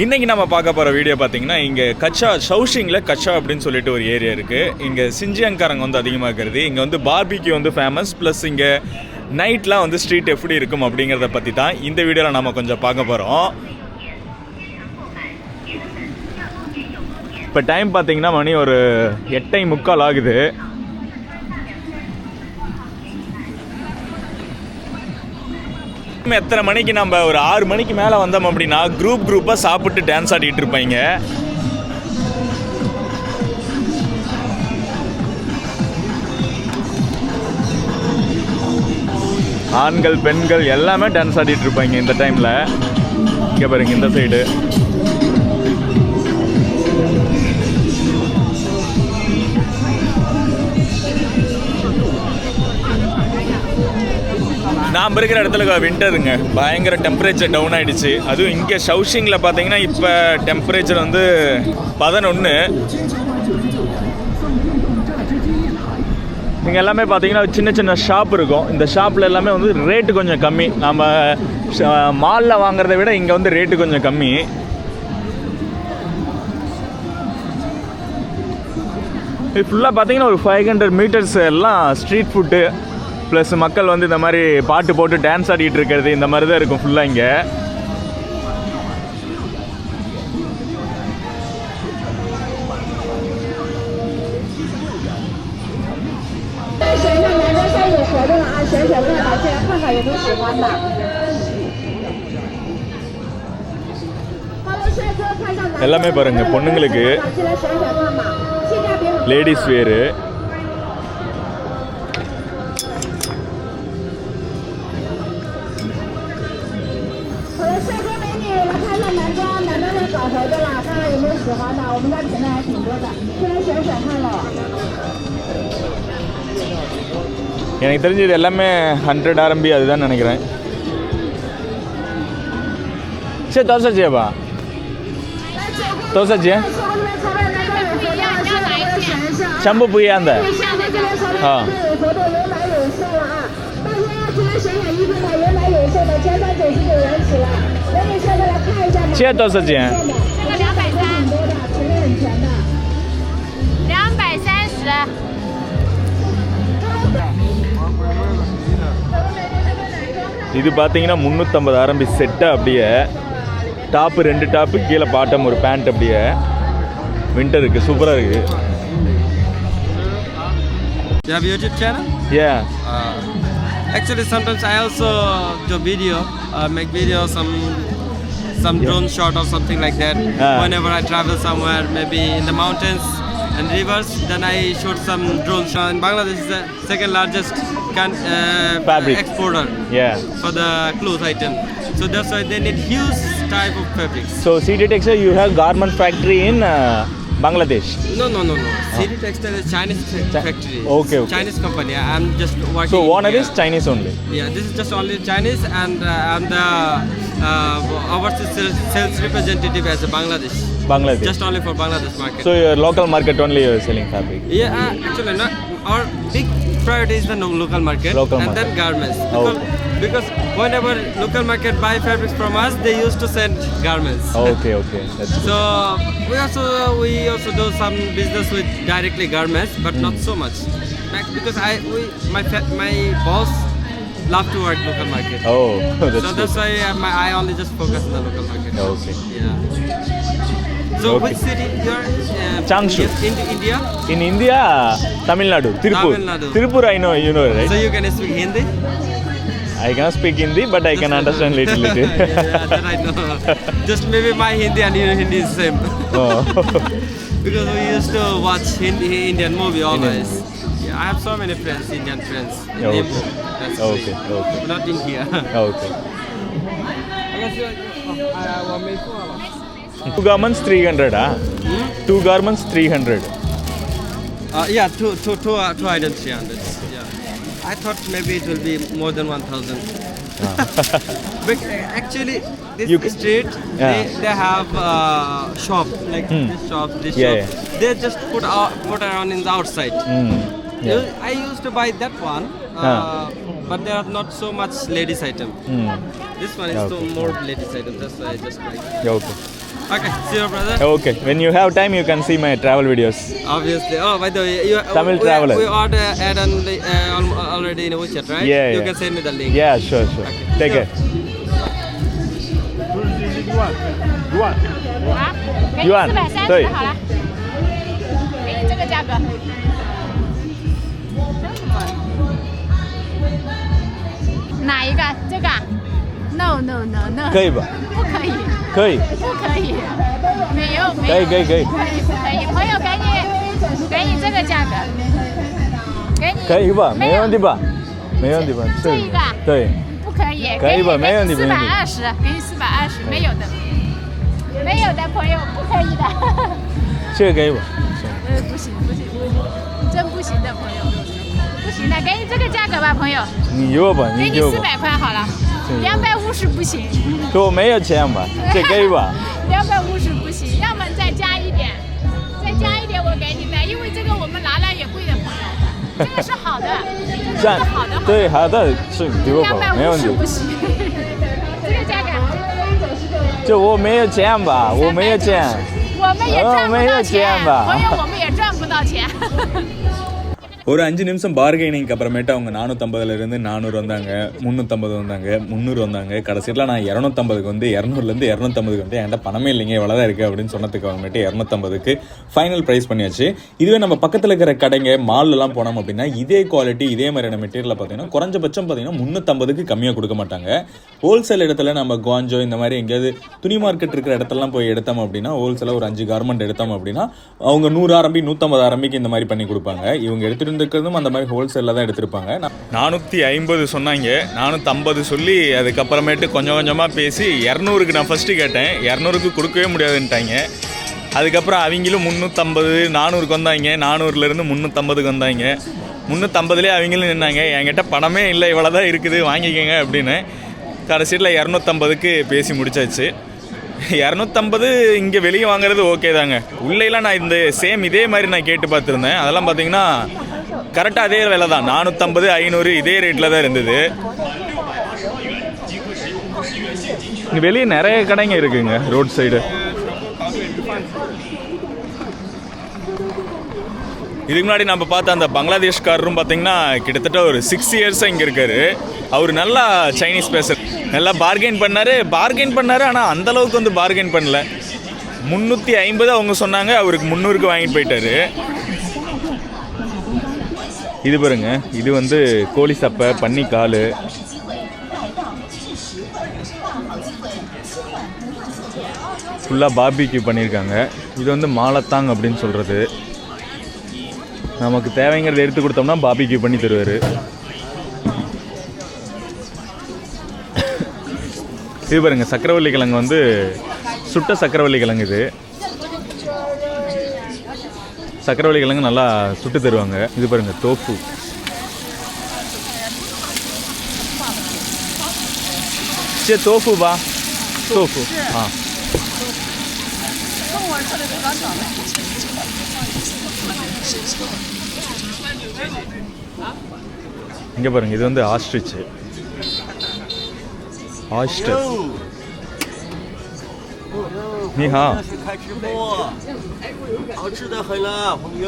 இன்னைக்கு நம்ம பார்க்க போகிற வீடியோ பார்த்தீங்கன்னா இங்கே கச்சா ஷவுஷிங்கில் கச்சா அப்படின்னு சொல்லிட்டு ஒரு ஏரியா இருக்குது இங்கே சிஞ்சியங்காரங்க வந்து அதிகமாக இருக்கிறது. இங்கே வந்து பார்பிக்கு வந்து ஃபேமஸ் ப்ளஸ் இங்கே நைட்லாம் வந்து ஸ்ட்ரீட் எப்படி இருக்கும் அப்படிங்கிறத பற்றி தான் இந்த வீடியோவில் நம்ம கொஞ்சம் பார்க்க போகிறோம் இப்போ டைம் பார்த்தீங்கன்னா மணி ஒரு எட்டை முக்கால் ஆகுது. எத்தனை மணிக்கு நம்ம ஒரு ஆறு மணிக்கு மேலே வந்தோம் அப்படின்னா குரூப் குரூப்பாக சாப்பிட்டு டான்ஸ் ஆடிட்டு இருப்பாங்க. ஆண்கள் பெண்கள் எல்லாமே டான்ஸ் ஆடிட்டு இருப்பாங்க இந்த டைமில் இங்கே பாருங்க இந்த சைடு நாம் இருக்கிற இடத்துல வின்டருங்க பயங்கர டெம்பரேச்சர் டவுன் ஆயிடுச்சு. அதுவும் இங்கே ஷவுஷிங்கில் பார்த்தீங்கன்னா இப்போ டெம்பரேச்சர் வந்து பதினொன்று இங்கே எல்லாமே பார்த்தீங்கன்னா சின்ன சின்ன ஷாப் இருக்கும். இந்த ஷாப்பில் எல்லாமே வந்து ரேட்டு கொஞ்சம் கம்மி. நம்ம மாலில் வாங்குறத விட இங்கே வந்து ரேட்டு கொஞ்சம் கம்மி. இது ஃபுல்லாக பார்த்தீங்கன்னா ஒரு ஃபைவ் ஹண்ட்ரட் மீட்டர்ஸ் எல்லாம் ஸ்ட்ரீட் ஃபுட்டு ப்ளஸ் மக்கள் வந்து இந்த மாதிரி பாட்டு போட்டு டான்ஸ் ஆடிட்டு இருக்கிறது இந்த மாதிரி தான் இருக்கும் ஃபுல்லாக இங்கே. எல்லாமே பாருங்க பொண்ணுங்களுக்கு லேடிஸ் வேறு 我们家品类还挺多的，进来选选看喽。 எனக்கு தெரிஞ்சு இது எல்லாமே ஹண்ட்ரட் ஆர்எம்பி அதுதான் நினைக்கிறேன் சரி தோசை ஜியப்பா 来，九个 தோசை ஜிய 从这边从外男装有活动啊，现在我们选一下啊。 சம்பு புய்யா அந்த 像这边稍微啊 இது பார்த்தீங்கன்னா முந்நூற்றம்பது ஆரம்பி செட்டு அப்படியே டாப்பு ரெண்டு டாப்பு கீழே பாட்டம் ஒரு பேண்ட் அப்படியே விண்டருக்கு சூப்பராக இருக்குது You have YouTube channel? A Uh, actually, sometimes I also do video, uh, make video, some some drone shot or something like that. Ah. Whenever I travel somewhere, maybe in the mountains and reverse. Then I showed some drones. And Bangladesh is the second largest can, uh, fabric exporter. Yeah. For the clothes item. So that's why they need huge type of fabrics. So, CD Texture, you have garment factory in. Uh Bangladesh? No, no, no, no. Ah. CD Textile is Chinese Chi- factory. Okay, okay. Chinese company. I'm just working. So Warner is. Chinese only. Yeah, this is just only Chinese, and uh, I'm the uh, uh overseas sales, sales representative as a Bangladesh. Bangladesh. Just only for Bangladesh market. So your local market only you're selling fabric. yeah, uh, actually, not our big priority is the local market local and then garments. Oh, because, okay. because whenever local market buy fabrics from us, they used to send garments. Oh, okay, okay. That's so we also we also do some business with directly garments, but mm. not hmm. so much. Because I we, my my boss love to work local market. Oh, that's so good. that's why uh, my I only just focus on the local market. Okay. Yeah. So okay. which city you are? Uh, Changshu. In, India? In India, Tamil Nadu, Tirupur. Tamil Nadu. Tirupur, I know, you know, right? So you can speak Hindi? I can speak Hindi, but I can understand little little. yeah, yeah, that I know. Just maybe my Hindi and your Hindi is same. oh. because we used to watch Hindi, Indian movie always. Indian. Yeah, I have so many friends, Indian friends. In okay. Nepal. That's okay. Great. okay. Not in here. okay. Two garments, 300, huh? Ah? Two garments, 300. Uh, yeah, two, two, two, uh, two items, yeah, that's, yeah. I thought maybe it will be more than 1,000. Ah. but actually, this You street, Yeah. they, they have uh, shop, like hmm. this shop, this Yeah, shop. They just put out, put around in the outside. Hmm. Yeah. I used to buy that one, uh, but there are not so much ladies item. Hmm. This one is more ladies item, that's why I just buy. Yeah, okay. Okay, see you, brother. Okay, when you have time, you can see my travel videos. Obviously. Oh, by the way, you, uh, Tamil we, traveler. We the, uh, already in WeChat, right? Yeah, You yeah. can send me the link. Yeah, sure, sure. Okay. Take Sure. care. Yuan. 我啊，给你四 Yuan，百三对十好了，给你这个价格。哪一个？这个啊？No No No No，可以吧？不可以。可以。不可以，没有没有，可以可以可以。可以不可以？朋友给你，给你这个价格，给你可以吧没问题吧没问题吧这一个。啊对。不可以，可以吧没问题四百二十，给你四百二十，没有的，没有的朋友不可以的。这个可以吧呃，不行不行不行，真不行的朋友，不行的，给你这个价格吧，朋友，你给我吧给你你给我吧。四百块好了，两百五十不行，说我没有钱吧再给吧。两百五十不行，要么再加一点，再加一点我给你的，因为这个我们拿来也贵的朋友，这个是好的，这个是好的，对好的是给我吧没问题。这个价格。就我没有钱吧我没有钱。我们也赚不哦没有到钱吧。朋友，我们。ஒரு அஞ்சு நிமிஷம் பார்கெனிங்க்கு அப்புறமேட்டு அவங்க நானூற்றம்பதுலேருந்து நானூறு வந்தாங்க முந்நூற்றம்பது வந்தாங்க முந்நூறு வந்தாங்க. கடைசியில் நான் இரநூத்தம்பதுக்கு வந்து இரநூறுலேருந்து இரநூத்தம்பதுக்கு வந்து என்கிட்ட பணமே இல்லைங்க இவ்வளோ தான் இருக்குது அப்படின்னு சொன்னதுக்கு அப்புறமேட்டு இரநூத்தம்பதுக்கு ஃபைனல் ப்ரைஸ் பண்ணியாச்சு. இதுவே நம்ம பக்கத்தில் இருக்கிற கடைங்க மால்லலாம் போனோம் அப்படின்னா இதே குவாலிட்டி இதே மாதிரியான மெட்டீரியல் பார்த்தீங்கன்னா குறைஞ்சபட்சம் பார்த்தீங்கன்னா முந்நூற்றம்பதுக்கு கம்மியாக கொடுக்க மாட்டாங்க. ஹோல்சேல் இடத்துல நம்ம குவாஞ்சோ இந்த மாதிரி எங்கேயாவது துணி மார்க்கெட் இருக்கிற இடத்துலலாம் போய் எடுத்தோம் அப்படின்னா ஹோல்சேலாக ஒரு அஞ்சு கார்மெண்ட் எடுத்தோம் அப்படின்னா அவங்க நூறு ஆரம்பி நூற்றம்பது ஆரம்பிக்கு இந்த மாதிரி பண்ணி கொடுப்பாங்க. இவங்க எடுத்துகிட்டு இருந்துக்கிறதும் அந்த மாதிரி ஹோல்சேலில் தான் எடுத்திருப்பாங்க. நானூற்றி ஐம்பது சொன்னாங்க. நானூற்றம்பது சொல்லி அதுக்கப்புறமேட்டு கொஞ்சம் கொஞ்சமாக பேசி இரநூறுக்கு நான் ஃபஸ்ட்டு கேட்டேன். இரநூறுக்கு கொடுக்கவே முடியாதுன்ட்டாங்க. அதுக்கப்புறம் அவங்களும் முந்நூற்றம்பது நானூறுக்கு வந்தாங்க. நானூறுலேருந்து முந்நூற்றம்பதுக்கு வந்தாங்க. முந்நூற்றம்பதுலேயே அவங்களும் நின்னாங்க. என்கிட்ட பணமே இல்லை இவ்வளோ தான் இருக்குது வாங்கிக்கோங்க அப்படின்னு. கடைசியில் இரநூத்தம்பதுக்கு பேசி முடிச்சாச்சு. இரநூத்தம்பது இங்கே வெளியே வாங்குறது ஓகே தாங்க. உள்ளேலாம் நான் இந்த சேம் இதே மாதிரி நான் கேட்டு பார்த்துருந்தேன். அதெல்லாம் பார்த்தீங்கன்னா கரெக்டாக அதே விலை தான். நானூற்றம்பது ஐநூறு இதே ரேட்டில் தான் இருந்தது. இங்கே வெளியே நிறைய கடைங்க இருக்குங்க ரோட் சைடு இதுக்கு முன்னாடி நம்ம பார்த்த அந்த பங்களாதேஷ்காரரும் பார்த்தீங்கன்னா கிட்டத்தட்ட ஒரு சிக்ஸ் இயர்ஸாக இங்கே இருக்காரு. அவர் நல்லா சைனீஸ் பேச நல்லா பார்கெயின் பண்ணாரு. பார்கெயின் பண்ணார் ஆனால் அந்தளவுக்கு வந்து பார்கெயின் பண்ணல. முந்நூற்றி ஐம்பது அவங்க சொன்னாங்க அவருக்கு முந்நூறுக்கு வாங்கிட்டு போயிட்டாரு. இது பாருங்க இது வந்து கோழி சப்பை பன்னி கால். ஃபுல்லாக பாபிக்கு பண்ணியிருக்காங்க இது வந்து மாலத்தாங் அப்படின்னு சொல்கிறது நமக்கு தேவைங்கிறத எடுத்து கொடுத்தோம்னா பாபிக்யூ பண்ணி தருவார். இது பாருங்க சக்கரவள்ளி கிழங்கு வந்து சுட்ட சக்கரவள்ளி கிழங்கு இது. சக்கரவள்ளி கிழங்கு நல்லா சுட்டு தருவாங்க. இது பாருங்க தோஃபு சே தோஃபு பா தோஃபு ஆ. இங்க பாருங்க இது வந்து ஆஸ்ட்ரிச் ஆஸ்டர் நீ ஹா 是开直播，好吃的很了，朋友。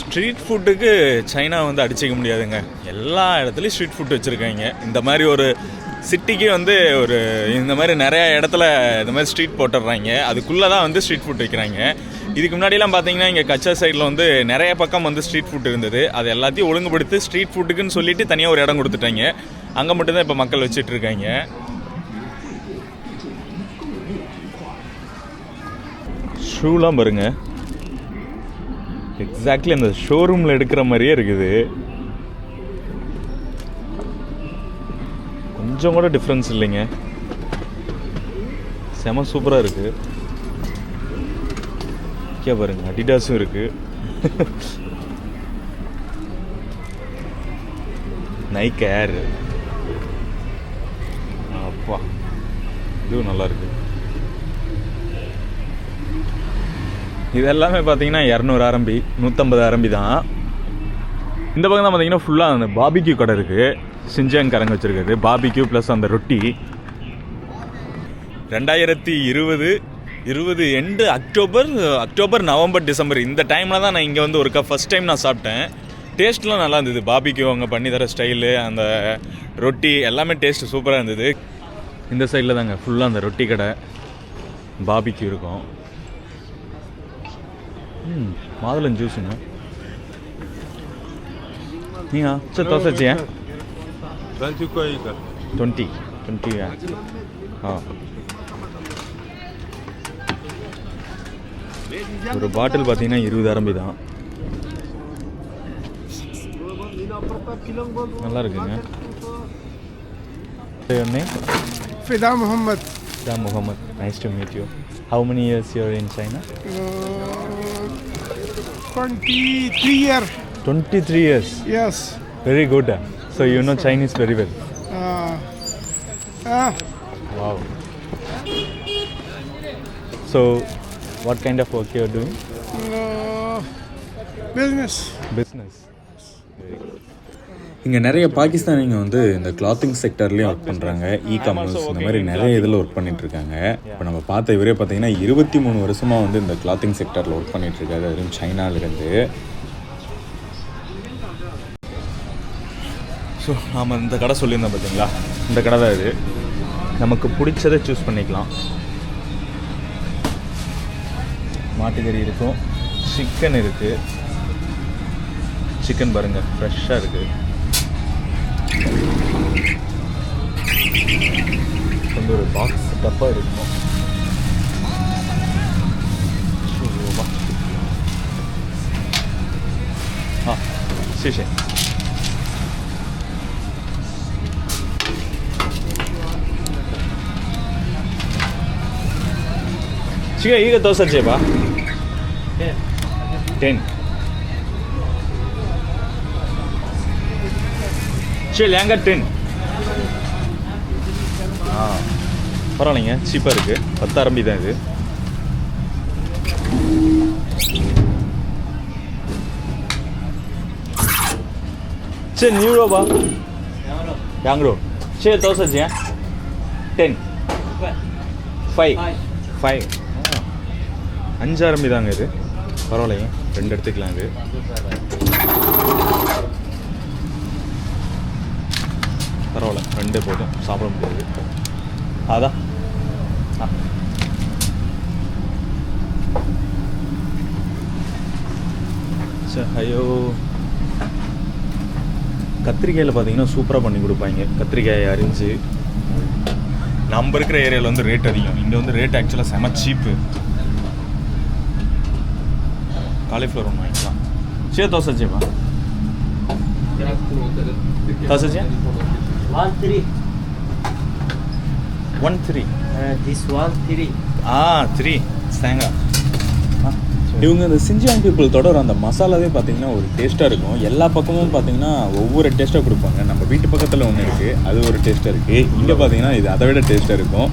ஸ்ட்ரீட் ஃபுட்டுக்கு சைனா வந்து அடிச்சிக்க முடியாதுங்க எல்லா இடத்துலையும் ஸ்ட்ரீட் ஃபுட் வச்சுருக்காங்க இந்த மாதிரி ஒரு சிட்டிக்கு வந்து ஒரு இந்த மாதிரி நிறையா இடத்துல இந்த மாதிரி ஸ்ட்ரீட் போட்டுடுறாங்க அதுக்குள்ளே தான் வந்து ஸ்ட்ரீட் ஃபுட் வைக்கிறாங்க இதுக்கு முன்னாடிலாம் பார்த்தீங்கன்னா இங்கே கச்சா சைடில் வந்து நிறைய பக்கம் வந்து ஸ்ட்ரீட் ஃபுட் இருந்தது. அது எல்லாத்தையும் ஒழுங்குபடுத்தி ஸ்ட்ரீட் ஃபுட்டுக்குன்னு சொல்லிட்டு தனியாக ஒரு இடம் கொடுத்துட்டாங்க. அங்கே மட்டும்தான் இப்போ மக்கள் வச்சுட்டு இருக்காங்க. ஷூலாம் பாருங்க. எக்ஸாக்ட்லி அந்த ஷோரூமில் எடுக்கிற மாதிரியே இருக்குது. கொஞ்சம் கூட டிஃப்ரென்ஸ் இல்லைங்க. செம சூப்பராக இருக்குது இங்கே பாருங்க அடிடாஸும் இருக்கு. நைக் ஏர் அப்பா இதுவும் நல்லா இருக்கு. இது எல்லாமே பார்த்தீங்கன்னா இரநூறு ஆரம்பி நூற்றம்பது ஆரம்பி தான். இந்த பக்கம் தான் பார்த்தீங்கன்னா ஃபுல்லாக அந்த பாபிக்யூ கடை இருக்குது சிஞ்சாங்காரங்க வச்சுருக்குது பாபிக்யூ ப்ளஸ் அந்த ரொட்டி. ரெண்டாயிரத்தி இருபது இருபது end October October November December இந்த டைமில் தான் நான் இங்கே வந்து ஒருக்கா ஃபஸ்ட் டைம் நான் சாப்பிட்டேன். டேஸ்ட்லாம் நல்லா இருந்தது. பாபிக்யூ அவங்க பண்ணி தர ஸ்டைலு அந்த ரொட்டி எல்லாமே டேஸ்ட் சூப்பராக இருந்தது. இந்த சைடில் தாங்க ஃபுல்லாக அந்த ரொட்டி கடை. பாபிக்யூ இருக்கும். ம் மாதுளம் ஜூஸுங்க நீங்கள் சார் தோசை வச்சியா? டுவெண்ட்டி டுவெண்ட்டி ஆ. ஒரு பாட்டில் பார்த்தீங்கன்னா இருபது அரம்பி தான் நல்லா இருக்குங்க Your name? Fida Muhammad. Shah Muhammad. Nice to meet you. How many years you're in China? Uh, 23 year. 23 years. Yes. Very good. ah. So you know Chinese very well. What kind of work you're doing? uh, business. Business இங்கே நிறைய பாகிஸ்தானிங்க வந்து இந்த clothing செக்டர்லேயும் work பண்ணுறாங்க e commerce இந்த மாதிரி நிறைய இதில் work பண்ணிட்டு இருக்காங்க இப்போ நம்ம பார்த்த இவரே பார்த்தீங்கன்னா இருபத்தி மூணு வருஷமாக வந்து இந்த கிளாத்திங் செக்டரில் ஒர்க் பண்ணிட்டு இருக்காரு அதுவும் சைனாலேருந்து ஸோ நாம் இந்த கடை சொல்லியிருந்தோம் பார்த்தீங்களா? இந்த கடை தான் இது. நமக்கு பிடிச்சதை சூஸ் பண்ணிக்கலாம். மாட்டுக்கறி இருக்கும் சிக்கன் இருக்குது சிக்கன் பாருங்க ஃப்ரெஷ்ஷாக இருக்குது வந்து ஒரு பாக்ஸ் டப்பா இருக்கும் ஆ சரி சரி. 지금 이거 더 썼지 봐. 예. 된. சரி லேங்கா டென் ஆ பரவாயில்லைங்க சீப்பாக இருக்குது பத்தாயிரம் ரூபாய் தான் இது சரி நியூரோபா யாங்ரோ சரி தோசை டென் ஃபைவ் ஃபைவ் அஞ்சு தாங்க இது. பரவாயில்லைங்க. ரெண்டு எடுத்துக்கலாம் இது. பரவாயில்ல. ரெண்டே போதும். சாப்பிட முடியாது. அதான். ஆ. ஐயோ. கத்திரிக்காயில் பார்த்தீங்கன்னா சூப்பராக பண்ணி கொடுப்பாங்க. கத்திரிக்காயை அரிஞ்சு. நம்ம இருக்கிற ஏரியாவில் வந்து ரேட் அதிகம். இங்கே வந்து ரேட் ஆக்சுவலாக செம சீப்பு காலிஃப்ளவர் ஒன்று வாங்கிக்கலாம். சரி தோசை சேப்பா தோசை சே One three. One three this one three. ஆ த்ரீ தேங்காய் இவங்க இந்த சிஞ்சியாங் பீப்புள் தொடர அந்த மசாலாவே பார்த்தீங்கன்னா ஒரு டேஸ்ட்டாக இருக்கும். எல்லா பக்கமும் பார்த்தீங்கன்னா ஒவ்வொரு டேஸ்ட்டாக கொடுப்பாங்க. நம்ம வீட்டு பக்கத்தில் ஒன்று இருக்குது அது ஒரு டேஸ்ட்டாக இருக்குது இங்கே பார்த்தீங்கன்னா இது அதை விட டேஸ்ட்டாக இருக்கும்.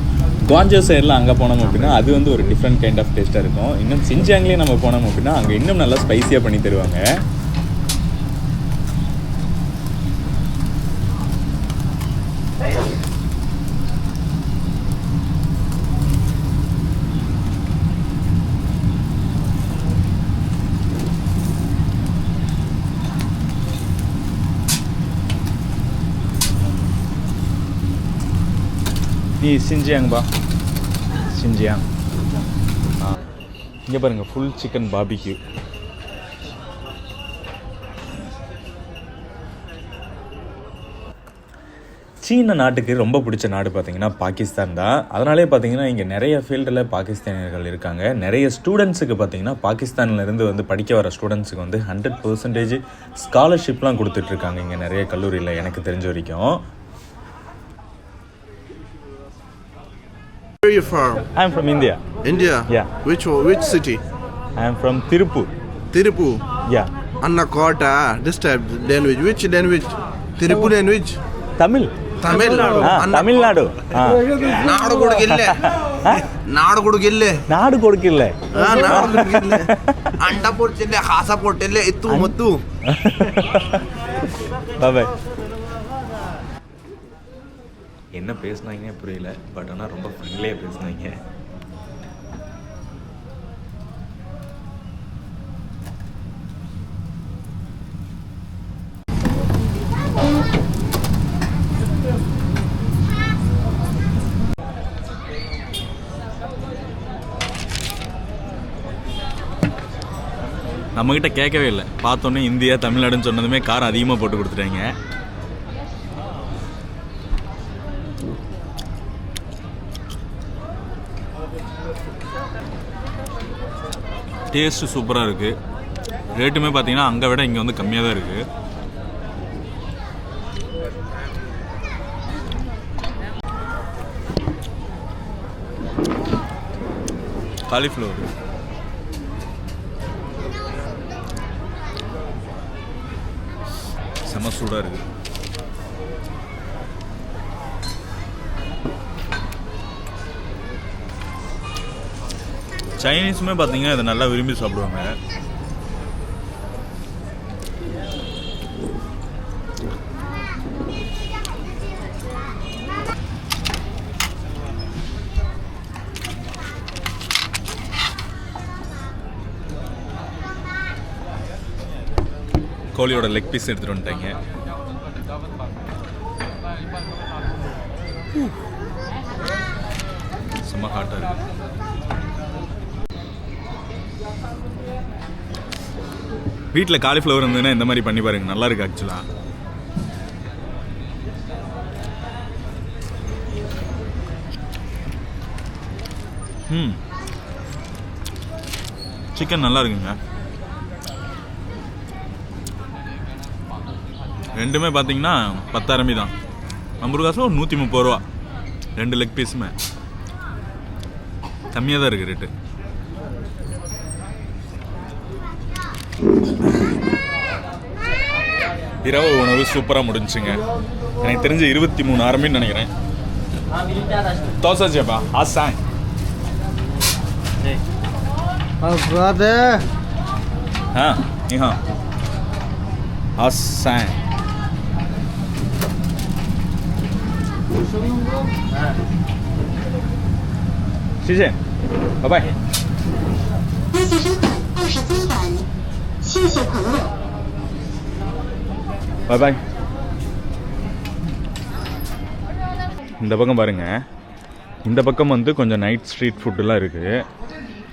குவாஞ்சோ சைடில் அங்கே போனோம் அப்படின்னா அது வந்து ஒரு டிஃப்ரெண்ட் கைண்ட் ஆஃப் டேஸ்ட்டாக இருக்கும். இன்னும் சிஞ்சியாங்லேயே நம்ம போனோம் அப்படின்னா அங்கே இன்னும் நல்லா ஸ்பைசியாக பண்ணி தருவாங்க. நீ சிஞ்சியாங் பா. சிஞ்சியாங் ஆ. இங்கே பாருங்கள் ஃபுல் சிக்கன் பாபிக்யூ சீன நாட்டுக்கு ரொம்ப பிடிச்ச நாடு பார்த்தீங்கன்னா பாகிஸ்தான் தான். அதனாலே பார்த்தீங்கன்னா இங்கே நிறைய ஃபீல்டில் பாகிஸ்தானியர்கள் இருக்காங்க. நிறைய ஸ்டூடெண்ட்ஸுக்கு பார்த்தீங்கன்னா பாகிஸ்தான்லேருந்து வந்து படிக்க வர ஸ்டூடெண்ட்ஸுக்கு வந்து ஹண்ட்ரட் பர்சன்டேஜ் ஸ்காலர்ஷிப்லாம் கொடுத்துட்ருக்காங்க இங்கே நிறைய கல்லூரியில் எனக்கு தெரிஞ்ச வரைக்கும். Where are you from? I'm from India. India? Yeah. Which which city? I'm from Tirupur. Tirupur? Yeah. Anna Annakota, this type language. Which language? Tirupur language? Tamil. Tamil Nadu. Tamil Nadu. Ah, Nadu Tamil Nadu Tamil Nadu ನಾಡು ಕೊಡಗಿಲ್ಲೆ ನಾಡು ಕೊಡಗಿಲ್ಲೆ ನಾಡು ಕೊಡಗಿಲ್ಲೆ ಅಂಡ ಪೊಟ್ಟಿಲ್ಲೆ ಹಾಸ ಪೊಟ್ಟಿಲ್ಲೆ ಇತ್ತು ಮತ್ತು bye-bye என்ன பேசுனாங்கன்னே புரியல but ஆனால் ரொம்ப ஃப்ரெண்ட்லியாக பேசுனாங்க. நம்மக்கிட்ட கேட்கவே இல்லை. பார்த்தோன்னே இந்தியா தமிழ்நாடுன்னு சொன்னதுமே காரம் அதிகமாக போட்டு கொடுத்துட்டாங்க. டேஸ்ட்டு சூப்பராக இருக்குது ரேட்டுமே பார்த்தீங்கன்னா அங்கே விட இங்கே வந்து கம்மியாக தான் இருக்குது காலிஃப்ளவர் செம சூடாக இருக்குது சைனீஸுமே பார்த்தீங்கன்னா இதை நல்லா விரும்பி சாப்பிடுவாங்க. கோழியோட லெக் பீஸ் எடுத்துகிட்டு வந்துட்டாங்க. செம்ம ஹாட்டாக இருக்குது வீட்டில் காலிஃப்ளவர் இருந்ததுன்னா இந்த மாதிரி பண்ணி பாருங்க. நல்லா இருக்கு ஆக்சுவலாக ம். சிக்கன் நல்லா இருக்குங்க. ரெண்டுமே பார்த்தீங்கன்னா பத்தாயிரமி தான். ஐம்பது காசு ஒரு நூற்றி முப்பது ரூபா. ரெண்டு லெக் பீஸுமே கம்மியாக தான் இருக்குது ரேட்டு இரவு உணவு சூப்பராக முடிஞ்சுங்க எனக்கு தெரிஞ்சு இருபத்தி மூணு ஆரம்பின்னு நினைக்கிறேன் தோசை சேப்பா ஆசாங் Oh, brother. 啊，你好，阿三，谢谢，拜拜。 பாய் பாய் இந்த பக்கம் பாருங்க. இந்த பக்கம் வந்து கொஞ்சம் நைட் ஸ்ட்ரீட் ஃபுட்டுலாம் இருக்குது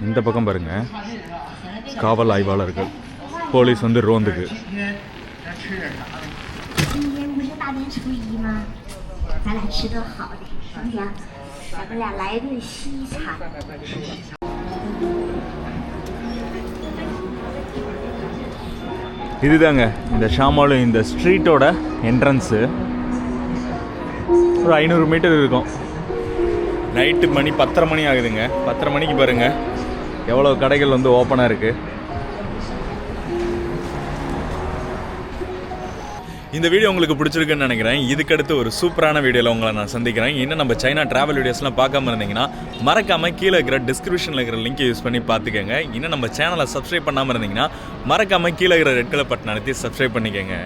இந்த பக்கம் பாருங்க. காவல் ஆய்வாளர்கள். போலீஸ் வந்து ரோந்துக்கு. இதுதாங்க இந்த ஷாமாலு இந்த ஸ்ட்ரீட்டோட என்ட்ரன்ஸு. ஒரு ஐநூறு மீட்டர் இருக்கும். நைட்டு மணி பத்தரை மணி ஆகுதுங்க. பத்தரை மணிக்கு பாருங்க. எவ்வளோ கடைகள் வந்து ஓப்பனாக இருக்குது இந்த வீடியோ உங்களுக்கு பிடிச்சிருக்குன்னு நினைக்கிறேன். இதுக்கடுத்து ஒரு சூப்பரான வீடியோவில் உங்களை நான் சந்திக்கிறேன். இன்னும் நம்ம சைனா டிராவல் வீடியோஸ்லாம் பார்க்காம இருந்தீங்கன்னா மறக்காமல் கீழே இருக்கிற டிஸ்கிரிப்ஷனில் இருக்கிற லிங்க்கை யூஸ் பண்ணி பார்த்துக்கோங்க. இன்னும் நம்ம சேனலை சப்ஸ்கிரைப் பண்ணாமல் இருந்தீங்கன்னா மறக்காமல் கீழே இருக்கிற ரெட் கலர் பட்டன் அழுத்தி சப்ஸ்கிரைப் பண்ணிக்கோங்க.